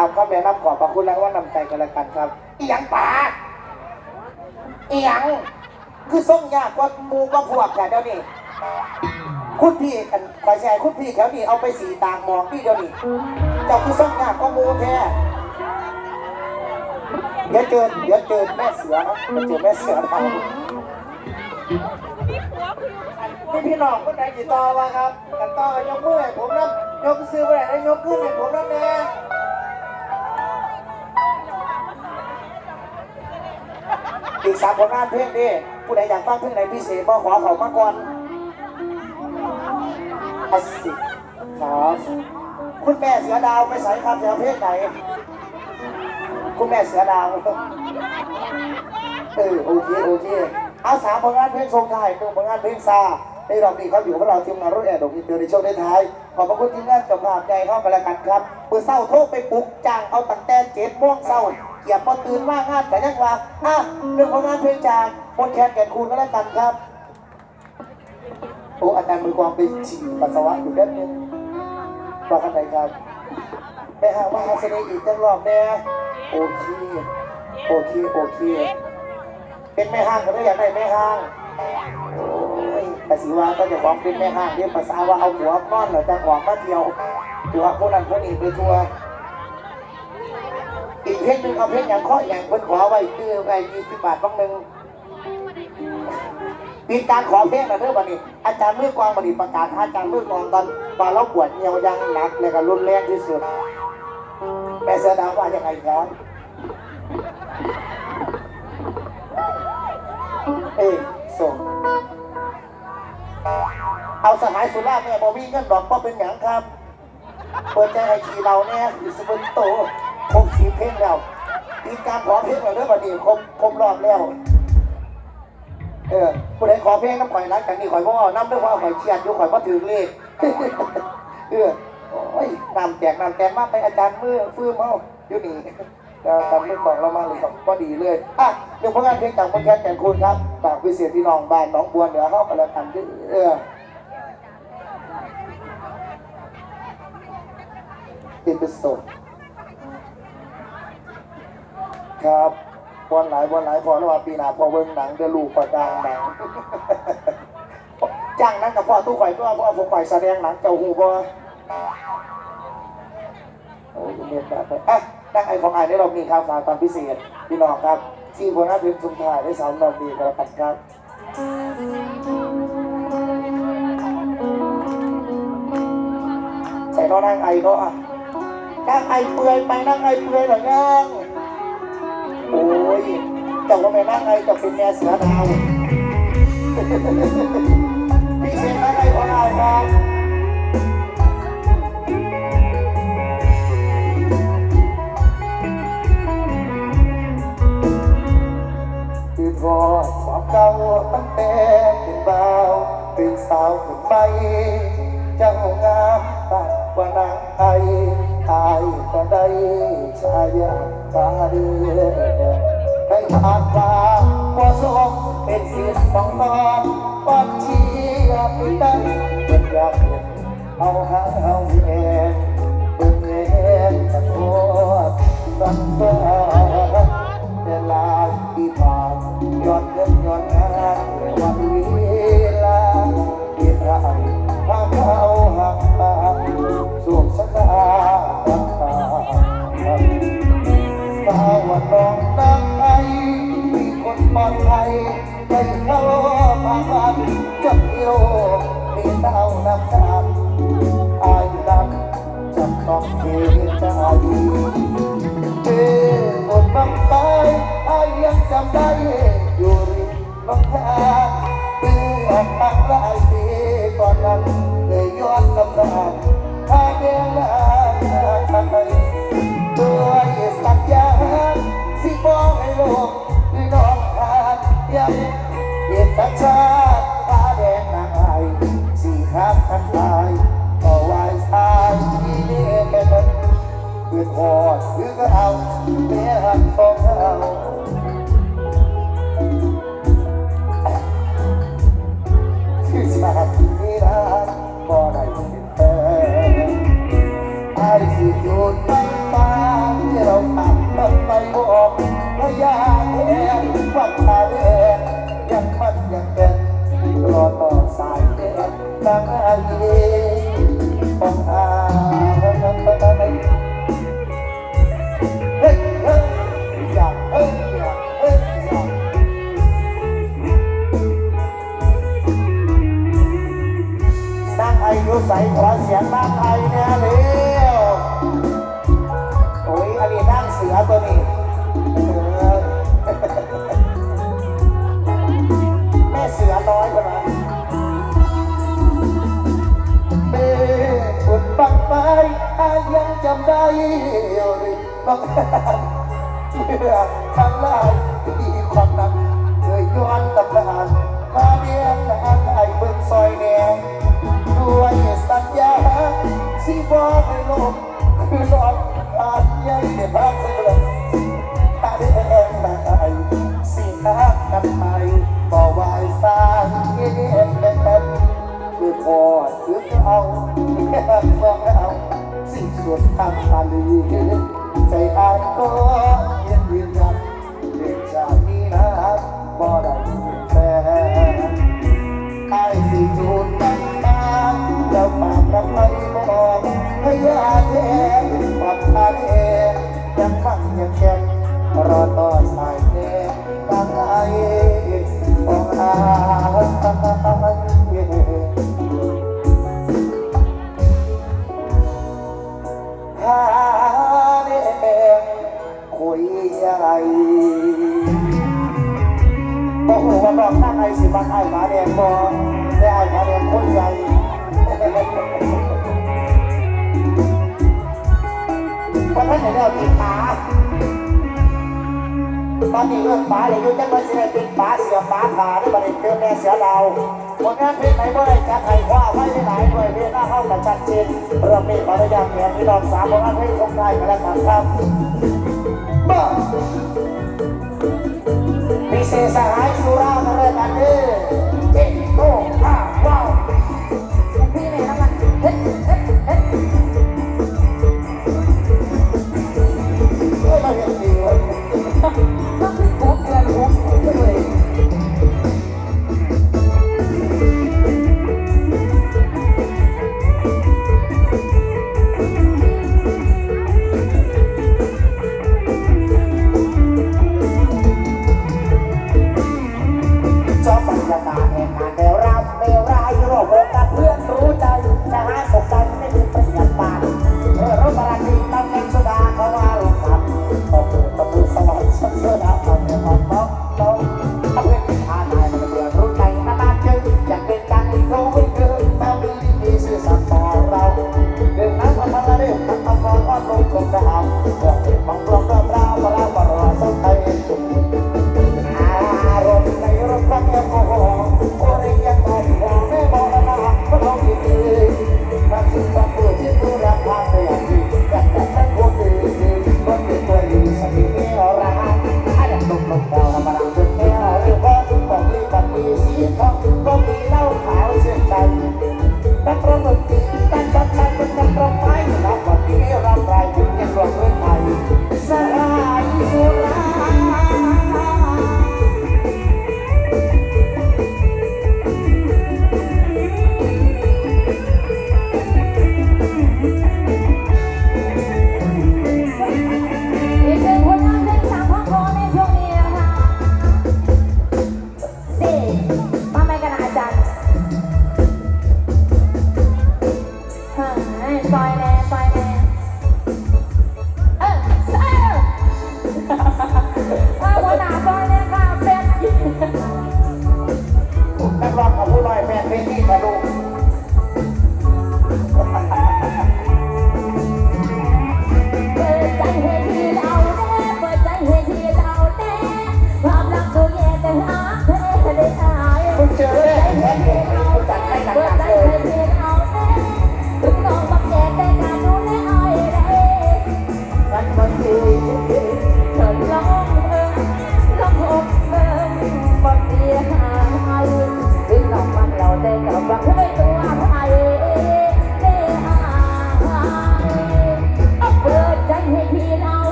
ตามข้าแม่น้ำขอบพระคุณและว่านำใจกันละกันครับอีหยังป่าอีหยังคือส่งยากกว่าหมูกว่าพวกแถวเดี๋ยวนี้คุณพี่กันคอยแชร์คุณพี่แถวนี้เอาไปสีต่างหมองพี่เดี๋ยวนี้เจ้าคือส่งยากกว่าหมูแท้เดี๋ยวเจอเดี๋ยวเจอแม่เสือนะเดี๋ยวเจอแม่เสือทางนี่พี่น้องคนไหนติดต่อมาครับกันต่อกันยกมือให้ผมนะยกซื้อไปไหนยกมือให้ผมนะแม่ อีกสามผลงานเพลงดิผู้ใดอยากฟังเพลงไหนพิเศษมาขอเขามาก่อนอัสิครับคุณแม่เสือดาวไปใส่ครับจะเอเพลงไหน คุณแม่เสือดาวเออโอเคโอเคเอาสามผลงานเพลงทรงไทยหนึ่งผลงานเพลงซาในรอบนี้เขาอยู่กับเราทีมงานรถแอร์ดอกอินเตอร์ในช่วงท้ายขอบพระคุณทีมงานจ้าภาพใจเข้ากันแล้วกันครับมือเศร้าโทรไปปลุกจ้างเอาตั้งแต่เจ็ดโมงเศร้า เกียบพอตื่นมากงานแต่ยังว่าอะหนึ่งผลงานเพลงจากบนแคนแก่นคูณก็แล้วกันครับ โอ้อาจารย์มือกวางไปฉี่ปัสสาวะอยู่แป๊บนึงบอกกันไหนครับไปหาว่าหาเสน่ห์อีกจังรอบแน่โอเคโอเคโอเค เป็นแม่ห้างก็ไม่อยากได้แม่ห้างโอ้ยแต่สิว่าก็จะบอกเป็นแม่ห้างเรียกภาษาว่าเอาหัวนอนเหรอจังหวะมาเที่ยวตัวพวกนั้นพวกนี้ไปทัวร์ เพลงหนึ่งเอาเพลงอย่างข้ออย่างเพิ่นขอไว้คือไอ้ยี่สิบบาทบ้างหนึ่งปีการขอเพลงนะเด้อวันนี้ อาจารย์มือกวางวันนี้ประกาศอาจารย์มือกวางตอนตอนเราปวดเงียวยังหนักและก็รุนแรงที่สุดแม่เสือดาวว่ายังไงครับเอ้ส่งเอาสหายสุราษฎร์เนี่บอมีเงินดอกก็เป็นอย่างครับ เปิดใจให้ขี่เราเนี่ยอิสบุนโต ครบสีเพลงแล้วมีการขอเพลงแล้วเรื่องวันนี้ครบครบรอบแล้ว เออผู้ใดขอเพลงน้ำข่อยรักกันนี่ข่อยพ่อน้ำด้วยว่าข่อยเชียดอยู่ข่อยพ่อถือเลข เออโอ้ยน้ำแจกน้ำแจกมากไปอาจารย์มือฟื้นเอาอยู่นี่ทำเรื่องของเรามาเลยครับก็ดีเลยอะเรื่องผลงานเพลงจากคนแคนแก่นคุณครับฝากพิเศษพี่น้องบ้านน้องบัวเหนือเข้าไปแล้วกันเอเออเป็นประสบ ครับบอลหลายบอลหลายพอแล้วว่าปีหน้าพอเบิ่งหนังเดือลูกประจางหนังจ้างนังกับพ่อตู้ข่อยก็พ่อผมข่อยแสดงหนังเจ้าหูบ่โอ้ยเรียนแบบอะตั้งไอของไอในรอบนี้ครับฝากความพิเศษพี่น้องครับ ที่ผลงานเพลงชุมทายได้สามรอบดีกระปัดครับใส่น้องนั่งไอก็อะนั่งไอเปื่อยไปนั่งไอเปื่อยหน่อยนั่ง โอ้ยเจ้าว่าแม่นั่งไอจะเป็นแม่เสือดาวพี่เสียนั่งไอของเราครับคือพอความเก่าตั้งแต่เป็นบ่าวเป็นสาวขึ้นไปเจ้างามตากว่านางไออายก็ได้ชายาตาเดือ ให้ผ่านว่าว่าสมเป็นสิทธิ์ของน้องปัจจียาพิตันเป็นอยากเห็นเอาหาเอาแย่เป็นแย่ขอโทษสังสารเวลาที่ผ่านย้อนเงินย้อนงานวันเวลาที่ไรทางเขาหักตาสวมสกาตักตาตาวันน้องนัก นนั้นเลยย้อนกำลังทาเดินลาด้วยสัญญาสิบอกให้โลกน้องขาดยังเหตุชาติตาแดงนางไอสีขามทันตายก็วายสายที่นี่แค่นั้นคือพอดคือก็เอาเมียหันของเรา จำได้หรือบางเมื่อครั้งแรกที่ความนักเคยย้อนตำนานมาเรียนหาไอ้เบิ่งซอยแนวด้วยสัญญาสิบ่ได้ลมคือหลอกผ่าใหญ่เดือดร้อนสุดตาได้แองไอ้สิหักันไปบ่วายสายเย็นเป็นคือพอคือเอาแค่ฟังเอา สิ่งสวดทางอาลีใจอาก็ยังยืนยันเด็กจากนี้นะบ่ได้แฟนไอ้สิจูนมันมาแล้วฝากรักไว้บอกพยาแท้ปลอดภั ตเรื่องปิดป้าตอนนี้เรื่องป้าเลยยุ่งจังเลยเสียปิดป้าเสียป้าผาได้บัตรเติมแม่เสียเราผลงานเพลงไหนเมื่อไจะไทยคว้าไว้ได้หลายหน่วยเพลงหน้าเข้ากับชัดเจนเรื่องนี้ขออนุญาตเรียนพี่น้องสามผลงานเพลงขงไทยกันแล้วครับบ้า